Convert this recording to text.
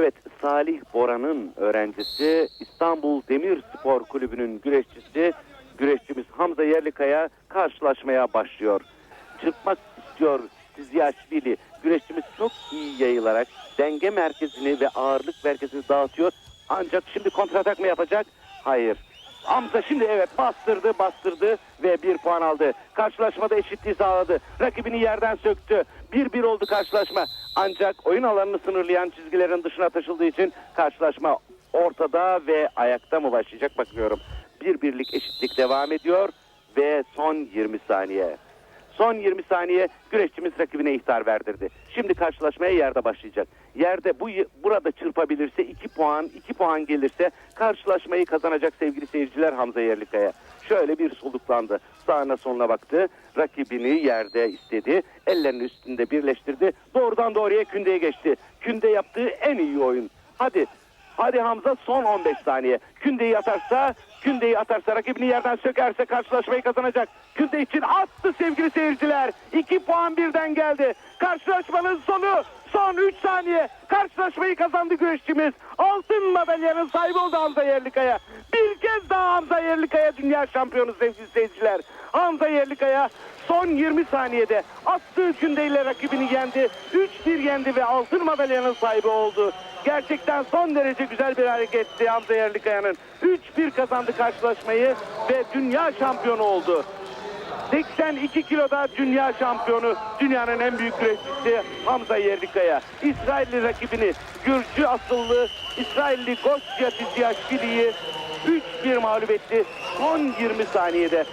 Evet Salih Bora'nın öğrencisi İstanbul Demirspor Kulübü'nün güreşçisi güreşçimiz Hamza Yerlikaya karşılaşmaya başlıyor. Çırpmak istiyor Tizyashvili. Güreşçimiz çok iyi yayılarak denge merkezini ve ağırlık merkezini dağıtıyor. Ancak şimdi kontratak mı yapacak? Hayır. Hamza şimdi evet bastırdı bastırdı ve bir puan aldı. Karşılaşmada eşitliği sağladı. Rakibini yerden söktü. 1-1 oldu karşılaşma. Ancak oyun alanını sınırlayan çizgilerin dışına taşıldığı için karşılaşma ortada ve ayakta mı başlayacak bakıyorum. Bir birlik eşitlik devam ediyor ve son 20 saniye. Son 20 saniye güreşçimiz rakibine ihtar verdirdi. Şimdi karşılaşmaya yerde başlayacak. Yerde bu burada çırpabilirse 2 puan, 2 puan gelirse karşılaşmayı kazanacak sevgili seyirciler Hamza Yerlikaya. Şöyle bir soluklandı. Sağına soluna baktı. Rakibini yerde istedi. Ellerini üstünde birleştirdi. Doğrudan doğruya kündeye geçti. Künde yaptığı en iyi oyun. Hadi Hadi Hamza son 15 saniye. Kündeyi atarsa, kündeyi atarsa rakibini yerden sökerse karşılaşmayı kazanacak. Künde için attı sevgili seyirciler. 2 puan birden geldi. Karşılaşmanın sonu son 3 saniye. Karşılaşmayı kazandı güreşçimiz. Altın madalyanın sahibi oldu Hamza Yerlikaya. Bir kez daha Hamza Yerlikaya dünya şampiyonu sevgili seyirciler. Hamza Yerlikaya son 20 saniyede attığı kündeyle rakibini yendi. 3-1 yendi ve altın madalyanın sahibi oldu. Gerçekten son derece güzel bir hareketti Hamza Yerlikaya'nın. 3-1 kazandı karşılaşmayı ve dünya şampiyonu oldu. 82 kiloda dünya şampiyonu, dünyanın en büyük güreşçisi Hamza Yerlikaya. İsrailli rakibini, Gürcü asıllı İsrailli Gosya Tizyashvili'yi 3-1 mağlup etti son 20 saniyede.